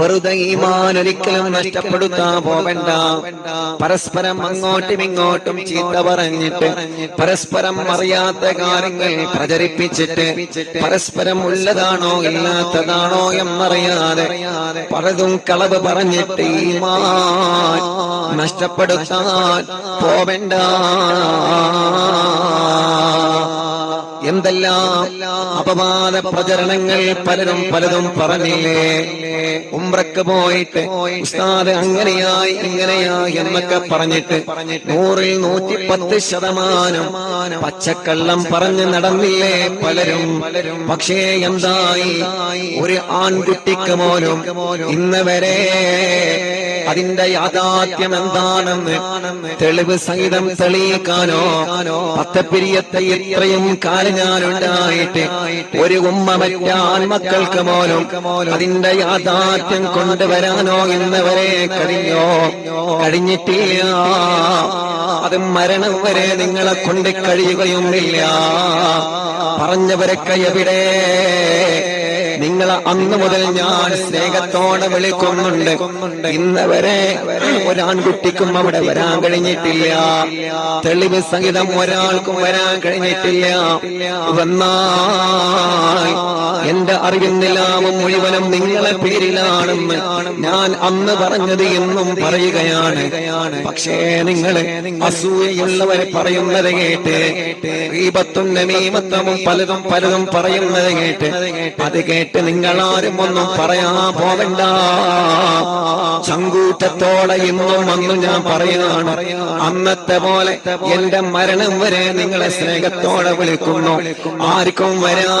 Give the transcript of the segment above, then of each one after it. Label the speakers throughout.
Speaker 1: വെറുതെ ഈമാൻ ഒരിക്കലും പോവണ്ട. പരസ്പരം അങ്ങോട്ടും ഇങ്ങോട്ടും ചീത്ത പറഞ്ഞിട്ട് പരസ്പരം അറിയാത്ത കാര്യങ്ങൾ പ്രചരിപ്പിച്ചിട്ട് പരസ്പരം ഉള്ളതാണോ ഇല്ലാത്തതാണോ എന്നറിയാതെ പലതും കളവ് പറഞ്ഞിട്ട് ഈമാൻ നഷ്ടപ്പെടുത്താൻ പോവണ്ട. എന്തെല്ലാം അപവാദ പ്രചരണങ്ങൾ പലരും പലതും പറഞ്ഞില്ലേ? ഉംറക്ക് പോയിട്ട് ഉസ്താദ് അങ്ങനെയായി ഇങ്ങനെയായി എന്നൊക്കെ പറഞ്ഞിട്ട് നൂറിൽ നൂറ്റി പത്ത് ശതമാനം പച്ചക്കള്ളം പറഞ്ഞ് നടന്നില്ലേ പലരും? പക്ഷേ എന്തായി? ഒരു ആൺകുട്ടിക്ക് പോലും ഇന്ന് വരെ അതിന്റെ യാഥാർത്ഥ്യം എന്താണെന്ന് തെളിവ് സഹിതം തെളിയിക്കാനോ പത്തപ്പിരിയത്തെ എത്രയും കാലം ഞാനുണ്ടായിട്ട് ഒരു ഉമ്മ മറ്റാൻ മക്കൾക്ക് മോലും അതിന്റെ യാഥാർത്ഥ്യം കൊണ്ടുവരാനോ എന്നവരെ വരെ കഴിഞ്ഞോ? കഴിഞ്ഞിട്ടില്ല. അത് മരണം വരെ നിങ്ങളെ കൊണ്ട് കഴിയുകയുമില്ല. പറഞ്ഞവരൊക്കെ എവിടെ? നിങ്ങളെ അന്ന് മുതൽ ഞാൻ സ്നേഹത്തോടെ വിളിക്കുന്നുണ്ട്. ഇന്ന് വരെ ഒരാൺകുട്ടിക്കും അവിടെ വരാൻ കഴിഞ്ഞിട്ടില്ല. തെളിവ് സഹിതം ഒരാൾക്കും വരാൻ കഴിഞ്ഞിട്ടില്ല. വന്നാൽ എന്റെ അറിവിന്നിലാവും മുഴുവനും നിങ്ങളെ പേരിലാണെന്ന് ഞാൻ അന്ന് പറഞ്ഞത് എന്നും പറയുകയാണ്. പക്ഷേ നിങ്ങൾ അസൂയയുള്ളവരെ പറയുന്നത് കേട്ട് ദീപത്തും നമീമത്വവും പലതും പലതും പറയുന്നത് കേട്ട് അത് കേട്ട് നിങ്ങളാരും ഒന്നും പറയാ പോവണ്ട. ചങ്കൂറ്റത്തോടെ ഇന്നും അന്നും ഞാൻ പറയുകയാണ്. അന്നത്തെ പോലെ എന്റെ മരണം വരെ നിങ്ങളെ സ്നേഹത്തോടെ വിളിക്കുന്നു. ആർക്കും വരാ.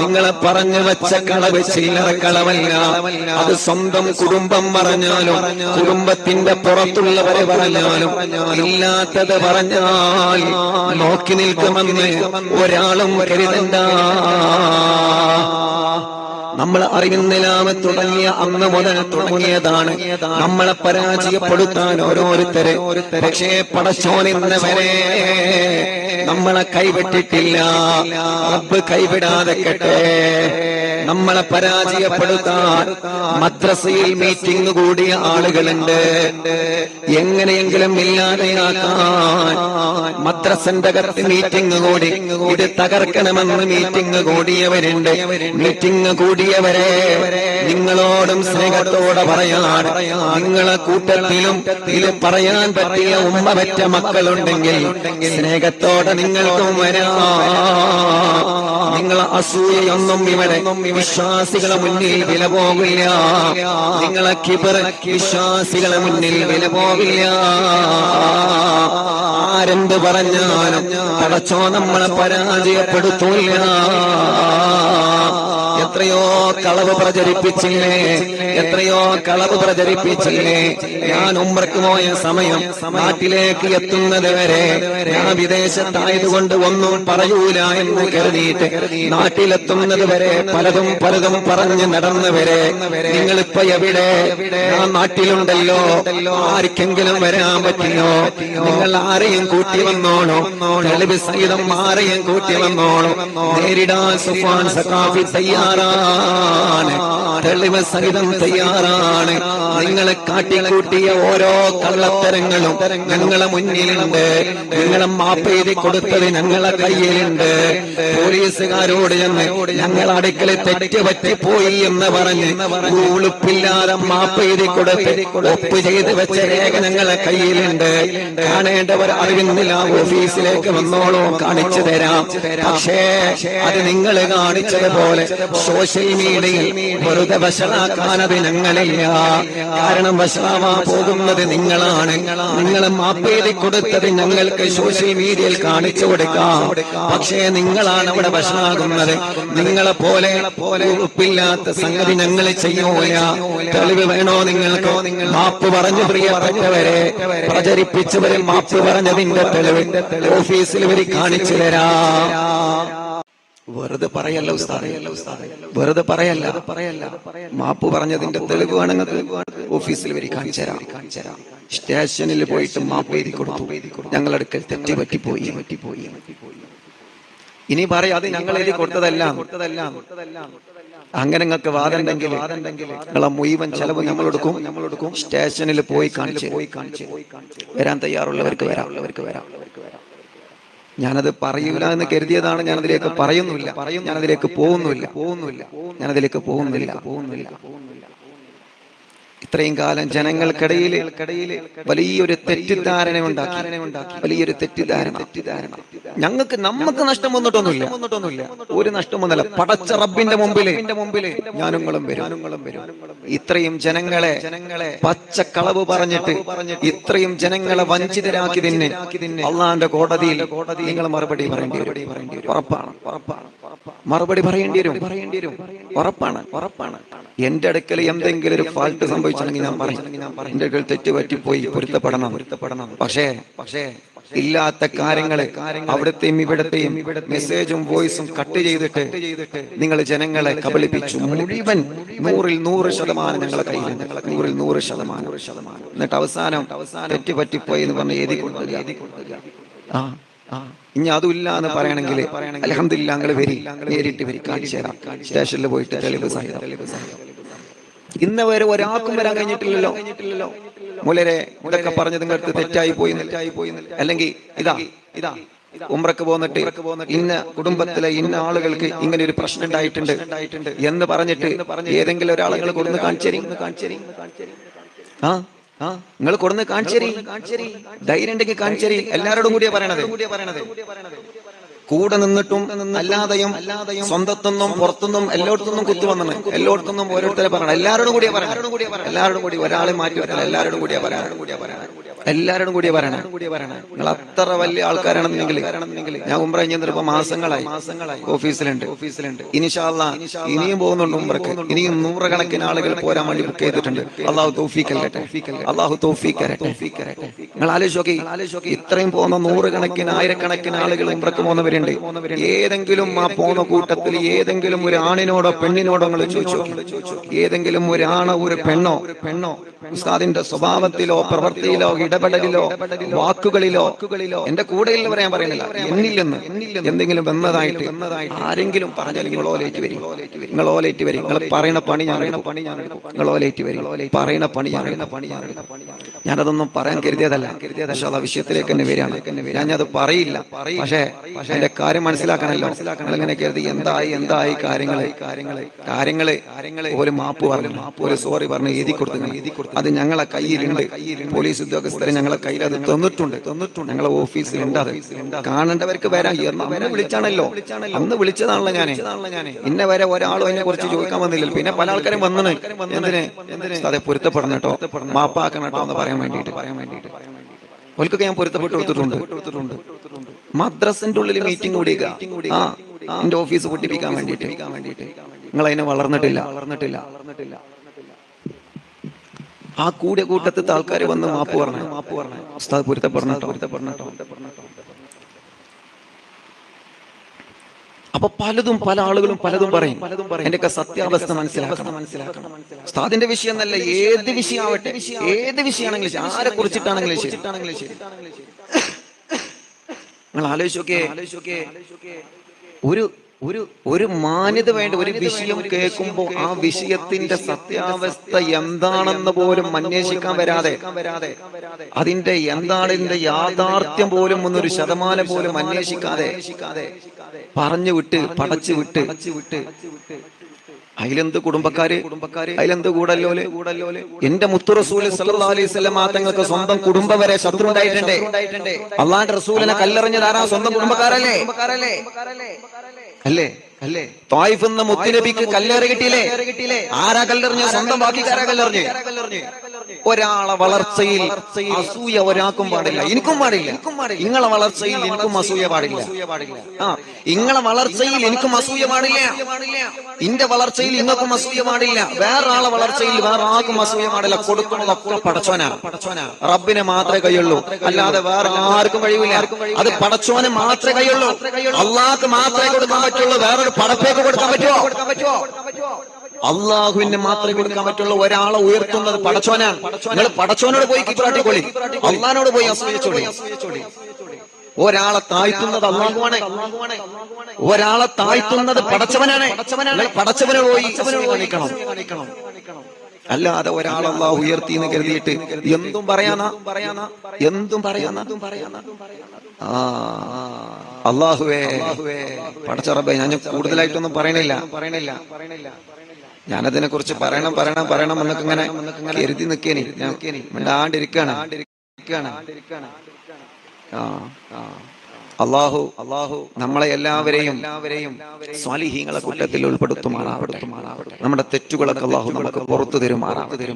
Speaker 1: നിങ്ങളെ പറഞ്ഞു വെച്ച കളവ് ചില്ലറ കളവല്ല. അത് സ്വന്തം കുടുംബം പറഞ്ഞാലും കുടുംബത്തിന്റെ പുറത്തുള്ളവരെ പറഞ്ഞാലും ഇല്ലാത്തത് പറഞ്ഞാൽ നോക്കി നിൽക്കുമെന്ന് ഒരാളും കരുതണ്ട. നമ്മൾ അറിവിന്നിലാമ തുടങ്ങിയ അന്ന് മുതൽ തുടങ്ങിയതാണ്. നമ്മളെ പരാജയപ്പെടുത്താൻ ഓരോരുത്തരെ. പക്ഷേ പടച്ചോനിന്ന് വരെ നമ്മളെ കൈവിട്ടിട്ടില്ല. റബ്ബ് കൈവിടാതെ കെട്ടെ നമ്മളെ പരാജയപ്പെടുത്താൻ മദ്രസയിൽ മീറ്റിംഗ് കൂടിയ ആളുകളുണ്ട്. എങ്ങനെയെങ്കിലും ഇല്ലാതെയാക്കാൻ മദ്രസന്റെ അകത്ത് മീറ്റിംഗ് കൂടി ഇത് തകർക്കണമെന്ന് മീറ്റിംഗ് കൂടിയവരുണ്ട്. മീറ്റിംഗ് കൂടിയവരെ നിങ്ങളോടും സ്നേഹത്തോടെ പറയാൻ നിങ്ങളെ കൂട്ടത്തിലും ഇത് പറയാൻ പറ്റിയ ഉമ്മ പറ്റ മക്കളുണ്ടെങ്കിൽ സ്നേഹത്തോടെ നിങ്ങൾക്കും വരാ. നിങ്ങൾ അസൂയൊന്നും ഇവരെ വിശ്വാസികളെ മുന്നിൽ വില പോകില്ല. നിങ്ങളെ കിബർ വിശ്വാസികളെ മുന്നിൽ വില പോകില്ല. ആരെന്ത് പറഞ്ഞാലും പടച്ചോ നമ്മളെ പരാജയപ്പെടുത്തൂല്ല. എത്രയോ കളവ് പ്രചരിപ്പിച്ചില്ലേ? എത്രയോ കളവ് പ്രചരിപ്പിച്ചില്ലേ? ഞാൻ ഉമ്രക്ക് പോയ സമയം നാട്ടിലേക്ക് എത്തുന്നത് വരെ ഞാൻ വിദേശത്തായതുകൊണ്ട് ഒന്നും പറയൂല എന്ന് കരുതിയിട്ട് നാട്ടിലെത്തുന്നത് വരെ പലതും പലതും പറഞ്ഞ് നടന്നവരെ നിങ്ങളിപ്പോ എവിടെ? ഞാൻ നാട്ടിലുണ്ടല്ലോ. ആർക്കെങ്കിലും വരാൻ പറ്റിയോ? നിങ്ങൾ ആരെയും കൂട്ടി വന്നോണോ? തെളിവ് സഹിതം ആരെയും കൂട്ടി വന്നോണോ? നേരിടാൻ സുഫാൻ സക്കാഫി തയ്യാറാണ്. തെളിവ് സഹിതം തയ്യാറാണ്. നിങ്ങളെ കാട്ടിക്കൂട്ടിയ ഓരോ കള്ളത്തരങ്ങളും ഞങ്ങളെ മുന്നിലുണ്ട്. നിങ്ങളെ മാപ്പ് എഴുതി കൊടുത്തത് ഞങ്ങളെ കയ്യിലുണ്ട്. പോലീസുകാരോട് ചെന്ന് ഞങ്ങൾ അടുക്കളെ തെറ്റ് പോയി എന്ന് പറഞ്ഞ് ഉളുപ്പില്ലാതെ മാപ്പ് എഴുതി കൊടുത്ത് ഒപ്പ് ചെയ്ത് വെച്ച രേഖ ഞങ്ങളെ കയ്യിലുണ്ട്. കാണേണ്ടവർ അറിവിന്നില്ല ഓഫീസിലേക്ക് വന്നോളോ. കാണിച്ചു തരാം. പക്ഷേ അത് നിങ്ങൾ കാണിച്ചതുപോലെ സോഷ്യൽ മീഡിയയിൽ വെറുതെ വഷളാക്കാൻ അത് ഞങ്ങളില്ല കാരണം വഷളാവാ പോകുന്നത് നിങ്ങളാണ്. നിങ്ങളെ മാപ്പേതി കൊടുത്തത് ഞങ്ങൾക്ക് സോഷ്യൽ മീഡിയയിൽ കാണിച്ചു കൊടുക്കാം. പക്ഷേ നിങ്ങളാണ് അവിടെ വഷളാകുന്നത്. നിങ്ങളെ പോലെ ഉറപ്പില്ലാത്ത സംഗതി ഞങ്ങൾ ചെയ്യൂല തെളിവ് വേണോ നിങ്ങൾക്ക്? മാപ്പ് പറഞ്ഞു പ്രിയപ്പെട്ടവരെ പ്രചരിപ്പിച്ചവരെ മാപ്പ് പറഞ്ഞതിന്റെ തെളിവ് ഓഫീസിൽ വരി കാണിച്ചു തരാം. വെറുതെ പറയല്ല വെറുതെ പറയല്ല. പറയല്ല മാപ്പ് പറഞ്ഞതിന്റെ തെളിവ് വേണമെങ്കിൽ ഓഫീസിൽ വരി കാണിച്ചരാ സ്റ്റേഷനിൽ പോയിട്ട് മാപ്പ് എഴുതി കൊടുത്തു. ഞങ്ങളെടുക്കൽ തെറ്റി പറ്റിപ്പോയി. പറ്റിപ്പോയി ഇനി പറയാതെ ഞങ്ങൾ എഴുതി കൊടുത്തതല്ല. അങ്ങനെ നിങ്ങൾക്ക് വാദമുണ്ടെങ്കിൽ നിങ്ങളെ മുഴുവൻ ചെലവ് നമ്മൾ എടുക്കും. നമ്മൾ എടുക്കും സ്റ്റേഷനിൽ പോയി കാണിച്ച് പോയി കാണിച്ച് വരാൻ തയ്യാറുള്ളവർക്ക് വരാം. ഞാനത് പറയൂല എന്ന് കരുതിയതാണ് ഞാനതിലേക്ക് പറയുന്നില്ല പറയും ഞാനതിലേക്ക് പോകുന്നില്ല പോകുന്നില്ല ഞാനതിലേക്ക് പോകുന്നില്ല. പോകുന്നില്ല. ഇത്രയും കാലം ജനങ്ങൾക്കിടയിൽ വലിയൊരു തെറ്റിദ്ധാരണ ഉണ്ടാക്കി. വലിയൊരു തെറ്റിദ്ധാരണ. തെറ്റിദ്ധാരണ. ഞങ്ങൾക്ക് നമുക്ക് നഷ്ടം വന്നിട്ടൊന്നുമില്ല. വന്നിട്ടൊന്നുമില്ല. ഒരു നഷ്ടം വന്നില്ല. പടച്ച റബ്ബിന്റെ മുമ്പിൽ മുമ്പിൽ ഞാനുങ്ങളും വരും. ഇത്രയും ജനങ്ങളെ ജനങ്ങളെ കളവ് പറഞ്ഞിട്ട് ഇത്രയും ജനങ്ങളെ വഞ്ചിതരാക്കി തിന്നെ അള്ളാന്റെ കോടതിയിൽ കോടതി നിങ്ങൾ മറുപടി പറയേണ്ടി ഉറപ്പാണ്. ഉറപ്പാണ്. മറുപടി പറയേണ്ടി വരും. പറയേണ്ടി വരും ഉറപ്പാണ്. ഉറപ്പാണ് എന്റെ അടുക്കൽ എന്തെങ്കിലും ഒരു ഫാൾട്ട് സംഭവിച്ചാണെങ്കിൽ ഞാൻ പറയും. എന്റെ അടുക്കൽ തെറ്റ് പറ്റിപ്പോയി പൊരുത്തപ്പെടണം. പൊരുത്തപ്പെടണം പക്ഷേ പക്ഷേ ഇല്ലാത്ത കാര്യങ്ങളെ അവിടത്തെയും ഇവിടത്തെയും മെസ്സേജും വോയിസും കട്ട് ചെയ്തിട്ട് നിങ്ങൾ ജനങ്ങളെ കബളിപ്പിച്ചു. മുഴുവൻ നൂറിൽ നൂറ് ശതമാനം ഞങ്ങളെ കയ്യിൽ നൂറിൽ നൂറ് ശതമാനം. എന്നിട്ട് അവസാനം തെറ്റ് പറ്റിപ്പോയി എന്ന് പറഞ്ഞ് എഴുതി കൊടുക്കുക. ആ. ഇനി അതുമില്ല എന്ന് പറയണമെങ്കിൽ അലഹമില്ല വരി നേരിട്ട് വരി കാണിച്ചു തരാം. സ്റ്റേഷനിൽ പോയിട്ട് തെളിവ് സഹിതം. ഇന്ന് വരെ ഒരാൾക്കും വരാൻ കഴിഞ്ഞിട്ടില്ലല്ലോ. മുലരെ ഇതൊക്കെ പറഞ്ഞത് നിങ്ങൾക്ക് തെറ്റായി പോയി തെറ്റായി പോയി അല്ലെങ്കിൽ ഇതാ ഇതാ. ഉമ്രക്ക് പോന്നിട്ട് ഇന്ന കുടുംബത്തിലെ ഇന്ന ആളുകൾക്ക് ഇങ്ങനെ ഒരു പ്രശ്നം ഉണ്ടായിട്ടുണ്ട് എന്ന് പറഞ്ഞിട്ട് ഏതെങ്കിലും ഒരാളുകൾ കൊടുന്ന് കാണിച്ചേരി കാണിച്ചേരി ആ? ആ നിങ്ങൾ കൊടുന്ന് കാണിച്ചേരി. കാണിച്ചേരി. ധൈര്യം ഉണ്ടെങ്കിൽ കാണിച്ചേരി. എല്ലാരോടും കൂടിയാ പറയണത്. കൂടെ നിന്നിട്ടും അല്ലാതെയും അല്ലാതെയും സ്വന്തത്തൊന്നും പുറത്തുനിന്നും എല്ലായിടത്തുനിന്നും കുത്തു വന്നു എല്ലായിടത്തുനിന്നും ഓരോരുത്തരെ പറയണം. എല്ലാവരോടും കൂടിയാ പറയണം. എല്ലാവരോടും കൂടി ഒരാളെ മാറ്റി വെക്കണം എല്ലാവരോടും കൂടിയാ പറയാൻ എല്ലാവരോടും കൂടിയാ പറയണം. നിങ്ങൾ അത്ര വലിയ ആൾക്കാരാണെന്നെങ്കിൽ ഞാൻ ഉംറ കഴിഞ്ഞിപ്പോ മാസങ്ങളായി ഓഫീസിലുണ്ട്. ഓഫീസിലുണ്ട് ഇനിഷാല്ല ഇനിയും പോകുന്നുണ്ട് ഉംറക്ക്. ഇനിയും നൂറുകണക്കിന് ആളുകൾ പോരാൻ വേണ്ടി ബുക്ക് ചെയ്തിട്ടുണ്ട്. അള്ളാഹു തൗഫീക്കല്ലട്ടെ അള്ളാഹു തൗഫീക്കരട്ടെ നിങ്ങൾ ആലോചിച്ചോക്കി ഇത്രയും പോകുന്ന നൂറുകണക്കിന് ആയിരക്കണക്കിന് ആളുകൾ ഉംറക്ക് പോകുന്നവരുണ്ട്. ഏതെങ്കിലും ആ പോകുന്ന കൂട്ടത്തിൽ ഏതെങ്കിലും ഒരു ആണിനോടോ പെണ്ണിനോടോ നിങ്ങൾ ചോദിച്ചു ഏതെങ്കിലും ഒരു ഒരു പെണ്ണോ പെണ്ണോ? ഉസ്താദിന്റെ സ്വഭാവത്തിലോ പ്രവൃത്തിയിലോ ഇടപെടലിലോ വാക്കുകളിലോ എന്റെ കൂടെയുള്ളവരെ ഞാൻ പറയുന്നില്ല. എന്നില്ലെന്ന് എന്തെങ്കിലും വന്നതായിട്ട് ആരെങ്കിലും പറഞ്ഞാൽ നിങ്ങൾ ഓലേറ്റ് വരും. നിങ്ങൾ ഓലേറ്റ് വരും. നിങ്ങൾ പറയുന്ന പണി ഞാൻ പണി ഞാൻ നിങ്ങൾ ഓലേറ്റ് വരും. പറയുന്ന പണി ഞാൻ പണി ഞാനതൊന്നും പറയാൻ കരുതിയതല്ല. പക്ഷെ അത് വിഷയത്തിലേക്ക് തന്നെ വരികയാണ്. അത് പറയില്ല. പക്ഷേ പക്ഷെ എന്റെ കാര്യം മനസ്സിലാക്കണല്ലോ അങ്ങനെ കരുതി എന്തായി എന്തായി കാര്യങ്ങൾ? കാര്യങ്ങൾ? കാര്യങ്ങൾ കാര്യങ്ങൾ ഒരു മാപ്പ് പറഞ്ഞു. ഒരു സോറി പറഞ്ഞു എഴുതി കൊടുത്തു എഴുതി കൊടുത്തു അത് ഞങ്ങളെ കയ്യിലുണ്ട്. പോലീസ് ഉദ്യോഗസ്ഥരെ ഞങ്ങളെ കയ്യിൽ അത് തന്നിട്ടുണ്ട്. തന്നിട്ടുണ്ട് ഞങ്ങളെ ഓഫീസിലുണ്ട് അത്. കാണേണ്ടവർക്ക് വരാം. എന്നെ വിളിച്ചാണല്ലോ. അന്ന് വിളിച്ചതാണല്ലോ ഞാൻ. ഇന്നെ വരെ ഒരാളും അതിനെ കുറിച്ച് ചോദിക്കാൻ വന്നില്ല പിന്നെ പല ആൾക്കാരും വന്നിന്. എന്തിന്? അതെ പൊരുത്തപ്പെടണം കേട്ടോ. മാപ്പാക്കണം കേട്ടോ എന്ന് പറയാൻ വേണ്ടിയിട്ട്. പറയാൻ വേണ്ടിയിട്ട്. ഓൽക്കൊക്കെ ഞാൻ പൊരുത്തപ്പെട്ട് കൊടുത്തിട്ടുണ്ട്. മദ്രസിന്റെ ഉള്ളിൽ മീറ്റിംഗ് കൂടിയേക്ക ആ എന്റെ ഓഫീസ് പൊട്ടിപ്പിക്കാൻ വേണ്ടിയിട്ട്. നിങ്ങൾ അതിനെ വളർന്നിട്ടില്ല വളർന്നിട്ടില്ല. വളർന്നിട്ടില്ല. ആ കൂടിയ കൂട്ടത്തിൽ ആൾക്കാർ വന്ന് മാപ്പ് പറഞ്ഞു. മാപ്പ് പറഞ്ഞു. ഉസ്താദ് പൊരുത്തപ്പെടണട്ടോ. പൊരുത്തപ്പെടണട്ടോ. അപ്പൊ പലതും പല ആളുകളും പലതും പറയും. പലതും പറയും. സത്യാവസ്ഥ മനസ്സിലാക്കണം. മനസ്സിലാക്കണം. ഉസ്താദിന്റെ വിഷയം എന്നല്ല ഏത് വിഷയമാവട്ടെ. ഏത് വിഷയമാണെങ്കിലും ആരെ കുറിച്ചിട്ടാണെങ്കിലും ശരി. ശരി. നിങ്ങൾ ആലോചിച്ചോക്കെ ആലോചിച്ചോക്കെ ഒരു ഒരു ഒരു മാന്യത വേണ്ട ഒരു വിഷയം കേൾക്കുമ്പോൾ ആ വിഷയത്തിന്റെ സത്യാവസ്ഥ എന്താണെന്ന് പോലും അന്വേഷിക്കാൻ വരാതെ അതിന്റെ എന്താണ് ഇതിന്റെ യാഥാർത്ഥ്യം പോലും ഒന്നൊരു ശതമാനം പോലും അന്വേഷിക്കാതെ പറഞ്ഞു വിട്ട് പടച്ചു വിട്ട്. അതിലെന്ത് കുടുംബക്കാര്? കുടുംബക്കാര് അതിലെന്ത് കൂടല്ലോൽ? കൂടല്ലോൽ എന്റെ മുത്തുറസൂൽ അലൈഹി വസല്ലം തങ്ങൾക്ക് സ്വന്തം കുടുംബം വരെ ശത്രു ഉണ്ടായിട്ടുണ്ട് അള്ളാന്റെ റസൂലിനെ കല്ലെറിഞ്ഞതാരാ? സ്വന്തം കുടുംബക്കാരല്ലേ? അല്ലേ? അല്ലേ? തായിഫ് എന്ന മുത്തുനബിക്ക് കല്ലേറ് കിട്ടിയില്ലേ ആരാ കല്ലെറിഞ്ഞു സ്വന്തം ബാക്കി ആരാ കല്ലെറിഞ്ഞ് ഒരാളെ വളർച്ചയിൽ അസൂയ ഒരാൾക്കും പാടില്ല. എനിക്കും പാടില്ല. നിങ്ങളെ വളർച്ചയിൽ എനിക്കും അസൂയ പാടില്ല. ആ നിങ്ങളെ വളർച്ചയിൽ എനിക്കും അസൂയ പാടില്ല. ഇന്റെ വളർച്ചയിൽ നിങ്ങൾക്കും അസൂയ പാടില്ല. വേറൊരാളെ വളർച്ചയിൽ വേറെ ആർക്കും അസൂയ പാടില്ല. കൊടുക്കുന്നതൊക്കെ പടച്ചോനാണ് റബ്ബിനെ മാത്രമേ കഴിയുള്ളൂ. അല്ലാതെ വേറെ ആർക്കും കഴിയില്ല അത് പടച്ചോനെ മാത്രമേ കഴിയുള്ളൂ. അള്ളാഹ് മാത്രമേ കൊടുക്കാൻ പറ്റുള്ളൂ. വേറൊരു പടപ്പേക്ക് കൊടുക്കാൻ പറ്റുമോ? അള്ളാഹുവിന് മാത്രം കൊടുക്കാൻ പറ്റുള്ള. ഒരാളെ ഉയർത്തുന്നത് പടച്ചോനാണ്. നിങ്ങൾ പടച്ചോനോട് പോയി കിപ്പാട്ടിക്കൊള്ളി അള്ളഹാനോട് പോയി അസൂയച്ചോളി ഒരാളെ താഴ്ത്തുന്നത് അള്ളാഹുവാണ്. ഒരാളെ താഴ്ത്തുന്നത് പടച്ചവനാണ്. പടച്ചവനെ പോയി കാണിക്കണം. അല്ലാതെ ഒരാൾ അള്ളാഹു ഉയർത്തി എന്ന് കരുതിയിട്ട് എന്തും പറയാനാ? പറയാനാ എന്തും പറയാനാ പറയാനാ? ആ. അള്ളാഹുവേ പടച്ചറബേ ഞാൻ കൂടുതലായിട്ടൊന്നും പറയണില്ല. പറയണില്ല പറയണില്ല. ഞാനതിനെ കുറിച്ച് പറയണം പറയണം പറയണം എന്നൊക്കെ ഇങ്ങനെ കരുതി നിക്കേനി. മിണ്ടാണ്ടിരിക്കാണ്. അള്ളാഹു അള്ളാഹു നമ്മളെ എല്ലാവരെയും എല്ലാവരെയും സ്വാലിഹീങ്ങളെ കൂട്ടത്തിൽ ഉൾപ്പെടുത്തുമാറാവട്ടെ. നമ്മുടെ തെറ്റുകളൊക്കെ അള്ളാഹു നമുക്ക് പുറത്തു തരുമാറാവട്ടെ.